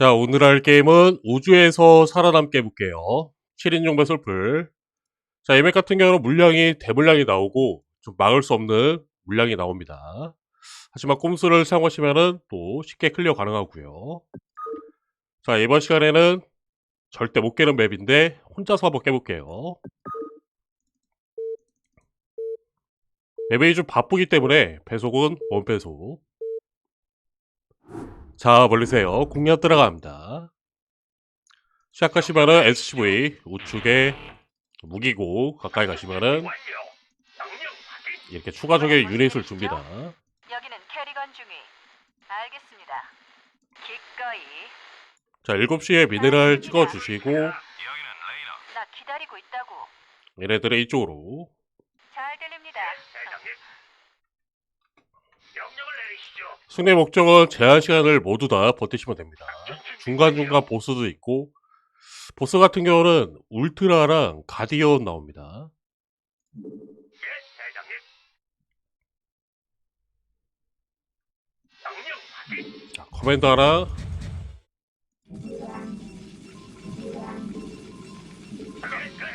자, 오늘 할 게임은 우주에서 살아남게 해볼게요. 7인용 배설풀. 자, 이맥 같은 경우는 물량이 대물량이 나오고 좀 막을 수 없는 물량이 나옵니다. 하지만 꼼수를 사용하시면은 또 쉽게 클리어 가능하고요. 자, 이번 시간에는 절대 못 깨는 맵인데 혼자서 한번 깨볼게요. 맵이 좀 바쁘기 때문에 배속은 원배속. 자, 멀리세요. 공략 들어갑니다. 시작하시면은 SCV 우측에 무기고 가까이 가시면은 이렇게 추가적인 유닛을 줍니다. 여기는 캐리건 중위. 알겠습니다. 기꺼이. 자, 7시에 미네랄 찍어 주시고 나 기다리고 있다고. 얘네들은 이쪽으로 잘 들립니다. 승리 목적은 제한 시간을 모두 다 버티시면 됩니다. 중간중간 보스도 있고 보스 같은 경우는 울트라랑 가디언 나옵니다. 자, 하나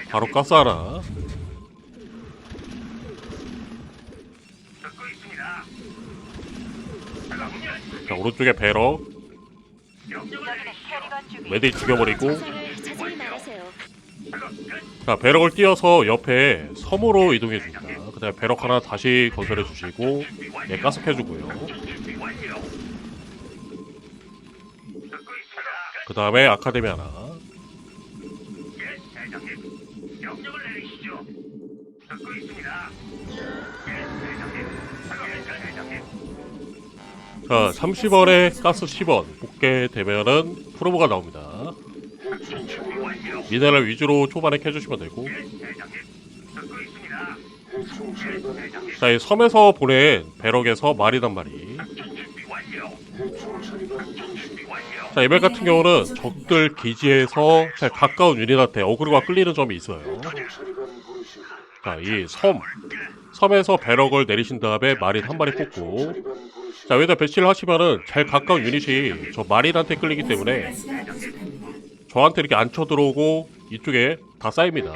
바로 가스 하 자 오른쪽에 중위. 메디 죽여버리고. 자 배럭을 띄어서 옆에 섬으로 이동해 줍니다. 그 다음에 배럭 하나 다시 건설해 주시고 얘 가스해 주고요. 그 다음에 아카데미 하나. 자 30원에 가스 10원 뽑게 되면은 프로브가 나옵니다. 미네랄 위주로 초반에 캐주시면 되고. 자, 이 섬에서 보낸 배럭에서 말이 단 말이. 자, 이벨 같은 경우는 적들 기지에서 제일 가까운 유닛한테 어그로가 끌리는 점이 있어요. 자, 이 섬. 섬에서 배럭을 내리신 다음에 마린 한 마리 뽑고 자, 여기다 배치를 하시면은 제일 가까운 유닛이 저 마린한테 끌리기 때문에 저한테 이렇게 안 쳐들어오고 이쪽에 다 쌓입니다.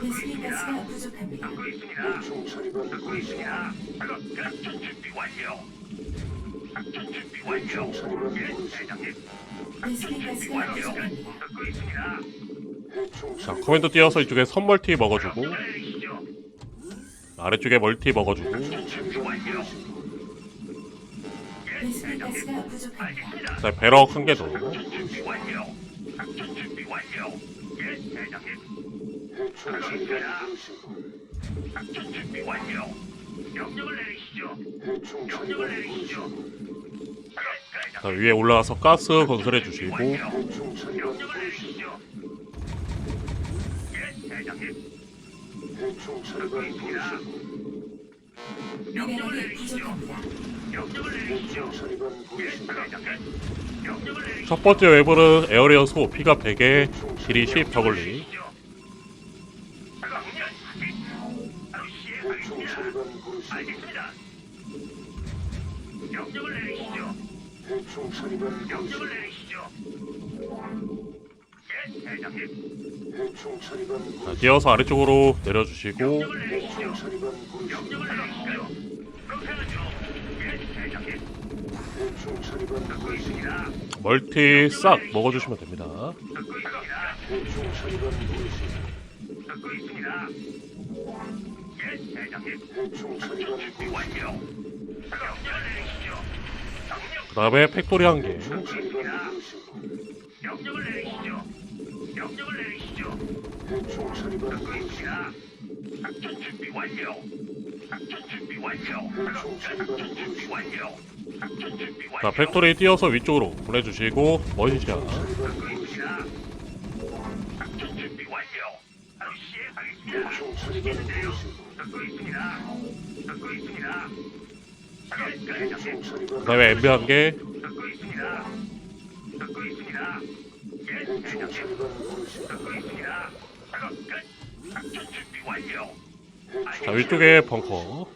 배수가스가 부족합니다. 배수가스가 부족합니다. 자, 커맨드 띄어서 이쪽에 선멀티 먹어주고 아래쪽에 멀티 먹어주고. 자, 배럭 한 개 더. 자, 위에 올라가서 가스 건설해 주시고 미네랄이 부족합니다. 첫 번째 웨브는 에어리어 소 피가 100에 딜이 10 저글링 자, 뛰어서 아래쪽으로 내려주시고 멀티 싹 먹어주시면 됩니다. 그 다음에 팩토리 한 개. 자, 팩토리 띄어서 위쪽으로 보내주시고 머신샷. 그 다음에 엠비 한 개. 자 위쪽에 벙커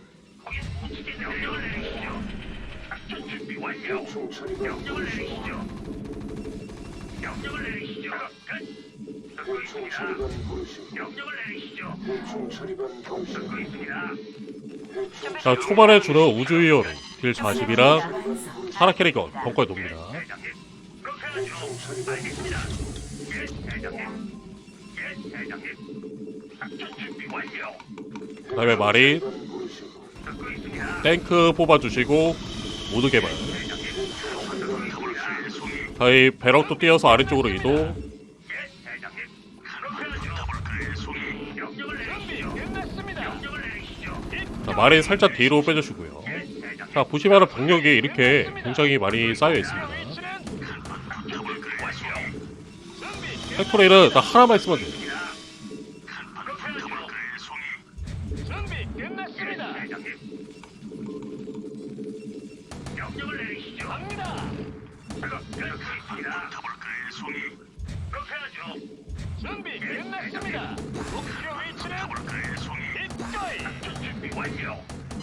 거기 묻히게 명령을 내리시죠. 작전 준비 완료. 명령을 내리시죠. 명령을 내리시죠. 끝. 듣고 있습니다. 명령을 내리시죠. 듣고 있습니다. 자 초반에 주는 우주위어로 딜 40이랑 사라 캐리건 벙커에 놓습니다 다음에 있습니다. 탱크 뽑아주시고 모두 개발 다이 배럭도 뛰어서 아래쪽으로 이동. 자 마린 살짝 뒤로 빼주시고요 자 보시면 병력이 이렇게 굉장히 많이 쌓여 있습니다 팩토리는 딱 하나만 있으면 돼요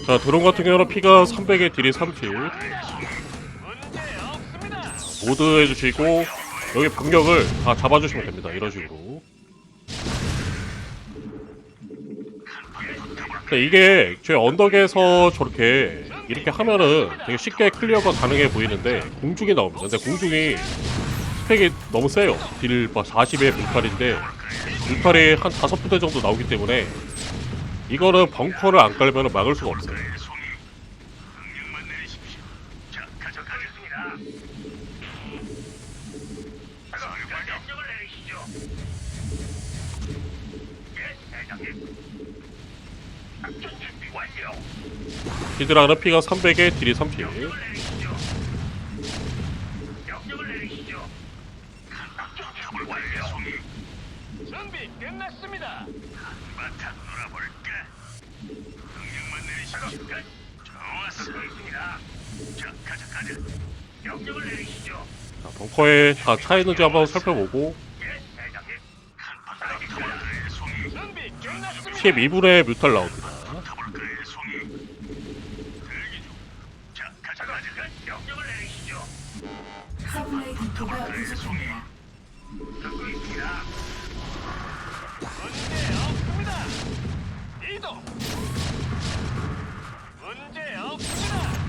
자 드론 같은 경우는 피가 300에 딜이 30 문제 없습니다. 모드 해주시고 여기 병력을 다 잡아주시면 됩니다. 이런 식으로. 자, 이게 제 언덕에서 저렇게 이렇게 하면은 되게 쉽게 클리어가 가능해 보이는데 공중이 나옵니다. 근데 공중이 스펙이 너무 세요. 딜 40에 물팔인데 물팔이 한 5부대 정도 나오기 때문에 이거는 벙커를 안 깔면 막을 수가 없어요. 예. 히드라는 피가 300에 딜이 30 자, 벙커에 다 차 있는지 한번 살펴보고 예, 대장님. 한바탕 놀아볼까의 송이. 준비 끝났습니다. 12분에 뮤탈 나옵니다.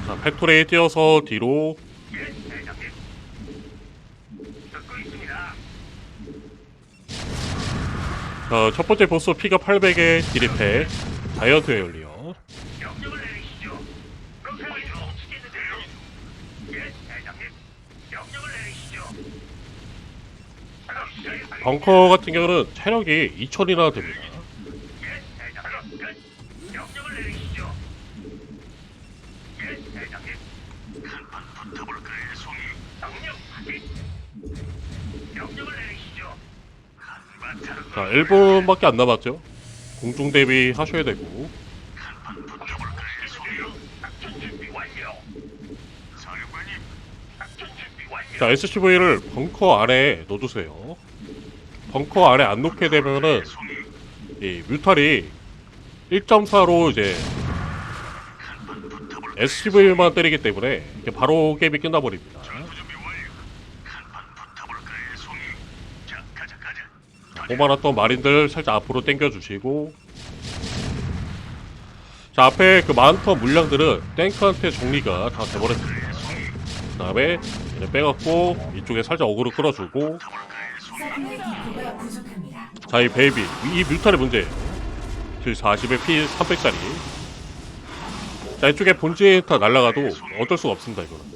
자 팩토리에 뛰어서 뒤로 예, 대장님. 듣고 있습니다. 자, 첫 번째 보스 피가 800에 딜이 100 다이어트 에어리어 명령을 내리시죠. 그렇게 하죠. 치겠는데요. 예, 대장님. 명령을 내리시죠. 작업 시작했습니다. 벙커 같은 경우는 체력이 2000이나 됩니다 자 1분밖에 안 남았죠? 공중 대비 하셔야 되고. 자 SCV를 벙커 안에 넣어주세요. 벙커 안에 안 놓게 되면은 이 뮤탈이 1.4로 이제 SCV만 때리기 때문에 바로 게임이 끝나버립니다 가자. 오만했던 마린들 살짝 앞으로 당겨주시고. 자 앞에 그 많던 물량들은 탱크한테 정리가 다 돼버렸습니다. 그 다음에 얘를 빼갖고 이쪽에 살짝 어그로 끌어주고. 자 이 베이비. 이 뮤탈의 문제예요 그 40에 피 300짜리. 자 이쪽에 본진 다 날라가도 어쩔 수가 없습니다 이거는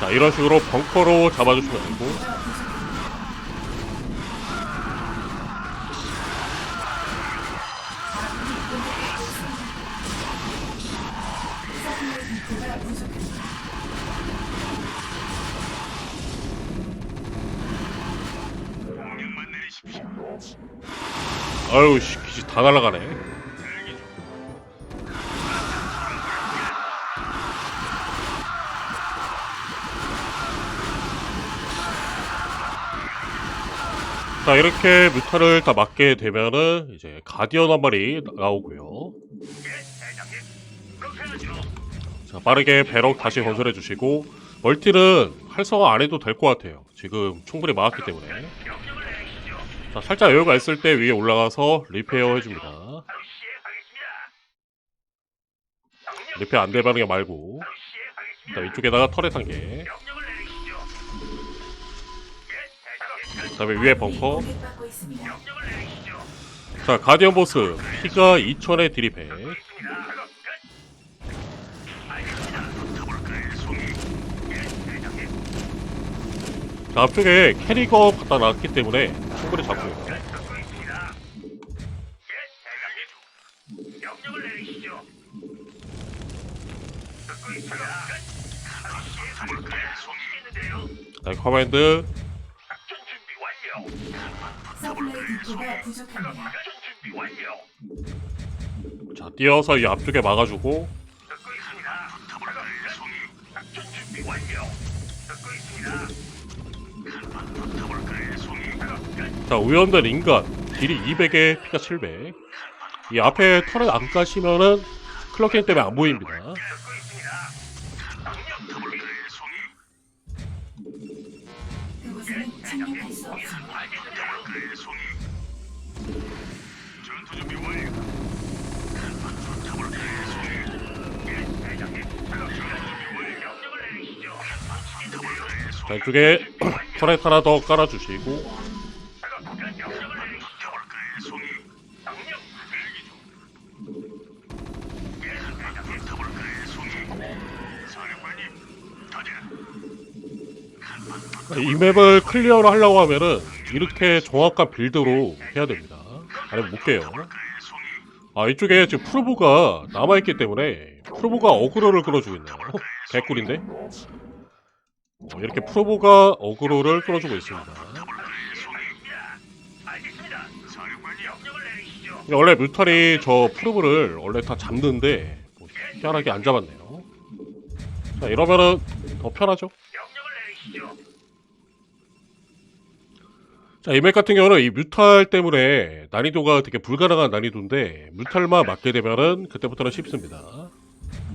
자 이런 식으로 벙커로 잡아주시면 되고. 아유 씨 기지 다 날라가네 자 이렇게 뮤타를 다 맞게 되면은 이제 가디언 한 마리 나오고요. 자 빠르게 배럭 다시 건설해 주시고 멀티는 활성화 안 해도 될 것 같아요. 지금 충분히 막았기 때문에. 자 살짝 여유가 있을 때 위에 올라가서 리페어 해줍니다. 리페어 안 되는 게 말고 자 터렛 한 개. 다음에 위에 벙커. 자 가디언 보스 피가 2천의 드립에 있습니다. 작업 끝. 알겠습니다. 붙어볼까요, 송이? 예, 대장님. 자 앞쪽에 캐리거 갖다 놨기 때문에 충분히 송이겠는데요? 자 커맨드 디포가 부족합니다. 자 뛰어서 이 앞쪽에 막아주고. 자 우연된 인간 딜이 200에 피가 700. 이 앞에 털을 안 까시면은 클럭킹 때문에 안 보입니다. 자? 이쪽에 터렛 하나 더 깔아주시고. 이 맵을 클리어를 하려고 하면은 이렇게 정확한 빌드로 해야 됩니다. 아니면 못 깨요. 아 이쪽에 지금 프로보가 남아있기 때문에 프로보가 어그로를 끌어주고 있네요. 개꿀인데? 어, 이렇게 프로보가 어그로를 끌어주고 있습니다. 근데 원래 뮤탈이 저 프로브를 원래 다 잡는데 뭐 희한하게 안 잡았네요. 자 이러면은 더 편하죠. 자, 이 맵 같은 경우는 이 뮤탈 때문에 난이도가 되게 불가능한 난이도인데 뮤탈만 맞게 되면은 그때부터는 쉽습니다.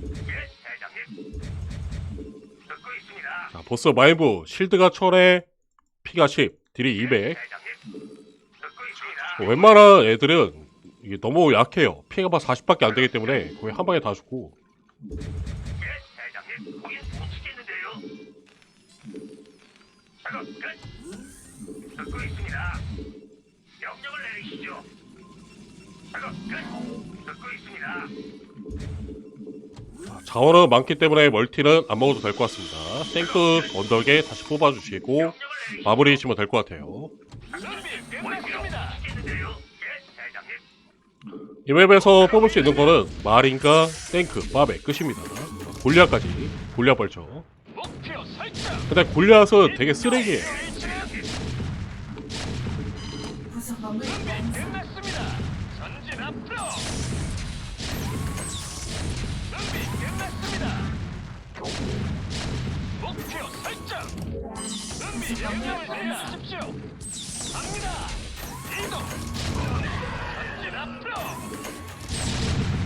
예, 대장님. 듣고 있습니다. 자, 보스 마인부 실드가 1000에 피가 10, 딜이 200. 대장님. 듣고 있습니다. 뭐 웬만한 애들은 이게 너무 약해요. 피가 막 40밖에 안 되기 때문에 거의 한 방에 다 죽고. 듣고 있습니다. 명령을 내리시죠. 작업 끝. 듣고 있습니다. 자, 자원은 많기 때문에 멀티는 안 먹어도 될 것 같습니다. 탱크 언덕에 다시 뽑아주시고. 마무리 지면 될 것 같아요. 준비 끝났습니다. 치겠는데요. 예, 대장님. 이 맵에서 뽑을 수 있는 거는 마린과 탱크, 바베 끝입니다. 골리앗까지. 골리앗. 목표 설정. 근데 골리앗은 되게 쓰레기예요.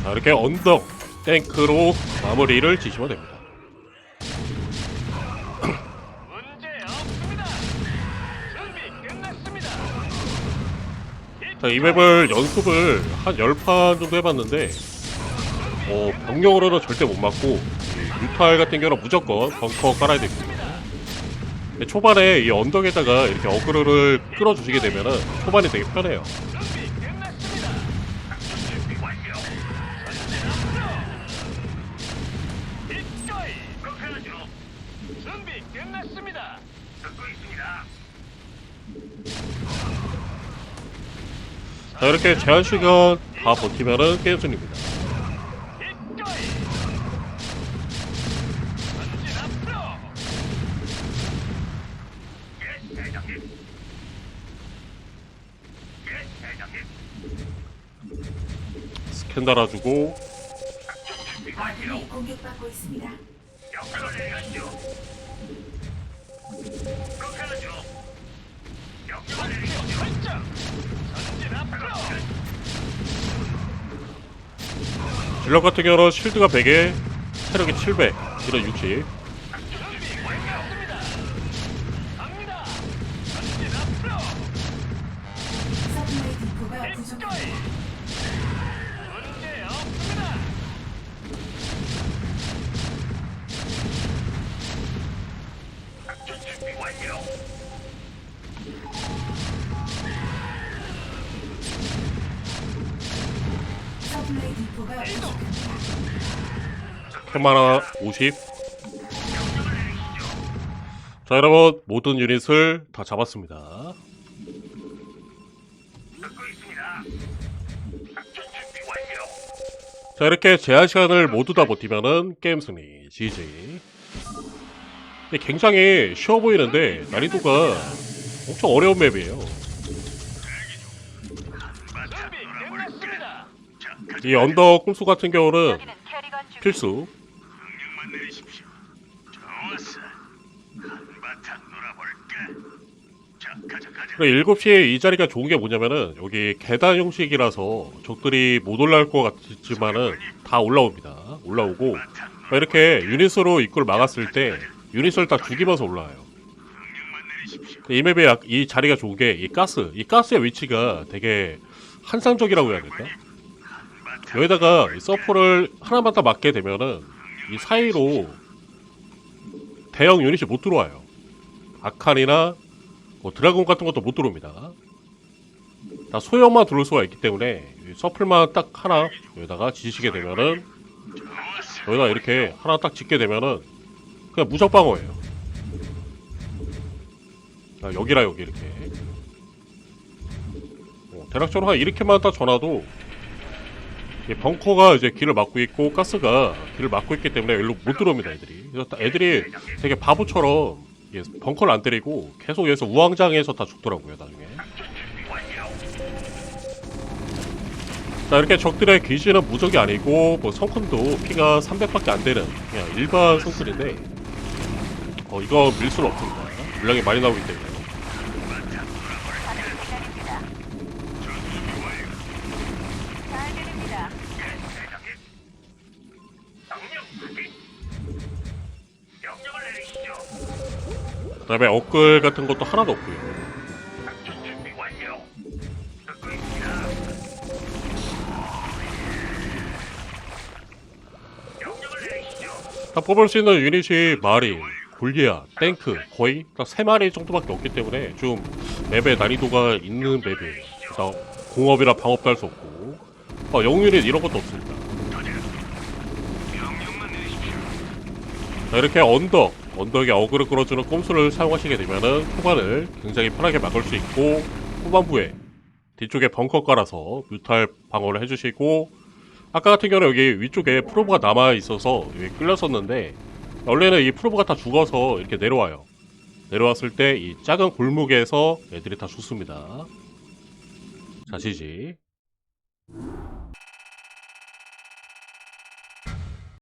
자, 이렇게 언덕 탱크로 마무리를 지시면 됩니다. 문제 없습니다. 준비 끝났습니다. 자, 이 맵을 연습을 한 10판 정도 해봤는데 어, 병력으로는 절대 못 맞고 이 뮤탈 같은 경우는 무조건 벙커 깔아야 됩니다. 초반에 이 언덕에다가 이렇게 어그로를 끌어주시게 되면은 초반이 되게 편해요. 자, 이렇게 제한 시간 다 버티면은 게임 승리입니다. 스캔 달아주고 공격받고 있습니다. 블럭 같은 경우는 실드가 100에 체력이 700, 이런 60. 10만원 50 자 여러분 모든 유닛을 다 잡았습니다. 자 이렇게 제한 시간을 모두 다 버티면은 게임 승리 GG 굉장히 쉬워 보이는데 난이도가 엄청 어려운 맵이에요. 이 언더 꿈속 같은 경우는 필수. 그리고 7시에 이 자리가 좋은 게 뭐냐면은 여기 계단 형식이라서 적들이 못 올라올 것 같지만은 다 올라옵니다. 올라오고 이렇게 유닛으로 입구를 막았을 때 유닛을 다 죽이면서 올라와요. 내리십시오. 이 맵의 약- 이 자리가 좋은 게 이 가스, 이 가스의 위치가 되게 환상적이라고 해야 될까? 여기다가 이 서포를 하나만 딱 맞게 되면은 이 사이로 대형 유닛이 못 들어와요. 아칸이나 뭐 드라곤 같은 것도 못 들어옵니다. 다 소형만 들어올 수가 있기 때문에 이 서플만 딱 하나 여기다가 지시게 되면은 여기다 이렇게 하나 딱 짓게 되면은 그냥 무적 방어예요. 아, 여기라 여기 이렇게. 어, 대략적으로 한 이렇게만 딱 전화도 이 벙커가 이제 길을 막고 있고 가스가 길을 막고 있기 때문에 여기로 못 들어옵니다 애들이. 그래서 딱 애들이 되게 바보처럼 이게 벙커를 안 때리고 계속 여기서 우왕장에서 다 죽더라고요 나중에. 자 이렇게 적들의 귀신은 무적이 아니고 뭐 성큰도 피가 300밖에 안 되는 그냥 일반 성큰인데 어 이거 밀 수는 없습니다. 물량이 많이 나오기 때문에. 그다음에 업글 같은 것도 하나도 없고요. 다 뽑을 수 있는 유닛이 마린, 골리아, 탱크 거의 딱세 마리 정도밖에 없기 때문에 좀 맵의 난이도가 있는 맵이에요. 그래서 공업이나 방업도 할 수 없고 어, 영웅 유닛 이런 것도 없습니다. 자, 이렇게 언덕, 언덕에 어그를 끌어주는 꼼수를 사용하시게 되면은 후반을 굉장히 편하게 막을 수 있고 후반부에 뒤쪽에 벙커 깔아서 뮤탈 방어를 해주시고 아까 같은 경우는 여기 위쪽에 프로브가 남아 있어서 여기 끌렸었는데 원래는 이 프로브가 다 죽어서 이렇게 내려와요. 내려왔을 때 이 작은 골목에서 애들이 다 죽습니다. 자, 지지.